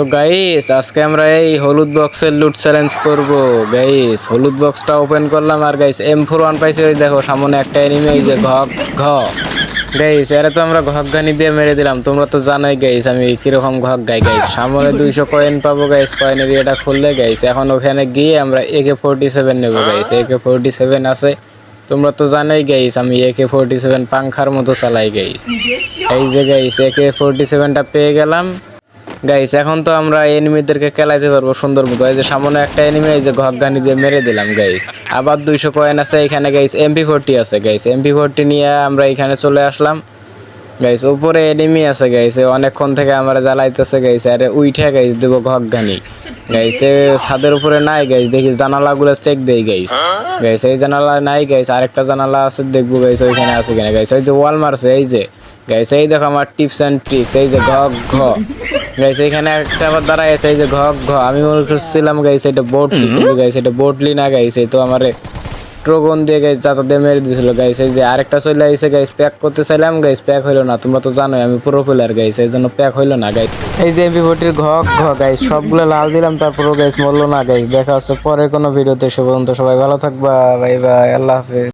তো গাইস আজকে আমরা এই হলুদ বক্সের লুট চ্যালেঞ্জ করব। গাইস হলুদ বক্সটা ওপেন করলাম আর গাইস এম ফোর ওয়ান পাইছি ওই দেখো, সামনে একটা এনিমি এই যে ঘ ঘ গাইস এরা তো আমরা ঘক গানি দিয়ে মেরে দিলাম, তোমরা তো জানোই গাইস আমি কীরকম ঘক গাই গাইস সামনে দুইশো কয়েন পাবো গাইস কয়েনের এটা খুললে গাইস এখন ওখানে গিয়ে আমরা একে ফোরটি সেভেন নেব গাইস একে ফোরটি সেভেন আছে। তোমরা তো জানোই গাইস আমি একে ফোরটি সেভেন পাংখার মতো চালাই গাইস এই যে গাইস একে ফোরটি সেভেনটা পেয়ে গেলাম। গাইস এখন তো আমরা এনিমিদেরকে খেলাইতে পারব সুন্দর মতো। এই যে সামনে একটা এনিমি এই যে ঘগানি দিয়ে মেরে দিলাম গাইস আবার দুইশো কয়েন আছে এখানে গাইস এমপি ফোরটি আছে গাইস এমপি ফোরটি নিয়ে আমরা এখানে চলে আসলাম। গাইস উপরে এনিমি আছে গাইস অনেকক্ষণ থেকে আমরা জ্বালাইতেছে গাইস আরে উইঠে গাইস দেবো ঘগানি গাইস ছাদের উপরে নাই গাইস দেখি জানালাগুলো চেক দেই গাইস গাইস এই জানালা নাই গাইস আরেকটা জানালা আছে, দেখব গাইস ওইখানে আছে কিনা গাইস ওই যে ওয়াল মারছে এই যে। গাইস এই দেখো আমার টিপস অ্যান্ড ট্রিক্স এই যে ঘ ঘ। গাইস এখানে একটা আবার দাঁড়ায় আছে এই যে ঘ ঘ। আমি মনে করছিলাম গাইস এটা বোটলি কিন্তু গাইস এটা বোটলি না গাইস তো আমার ট্রোগন দিয়ে গাইস যাতা দিয়ে মেরে দিয়েছিল গাইস এই যে আরেকটা চলে আইসে গাইস প্যাক করতে চাইলাম গাইস প্যাক হইল না। তোমরা তো জানোই আমি পুরো প্লেয়ার গাইস এই জন্য প্যাক হইল না গাইস এই যে এমপি ফোর্টির ঘ ঘ গাইস সবগুলো লাল দিলাম তারপরও গাইস মরলো না গাইস দেখা হচ্ছে পরে কোনো ভিডিওতে সে পর্যন্ত সবাই ভালো থাকবা বাই বাই আল্লাহ হাফেজ।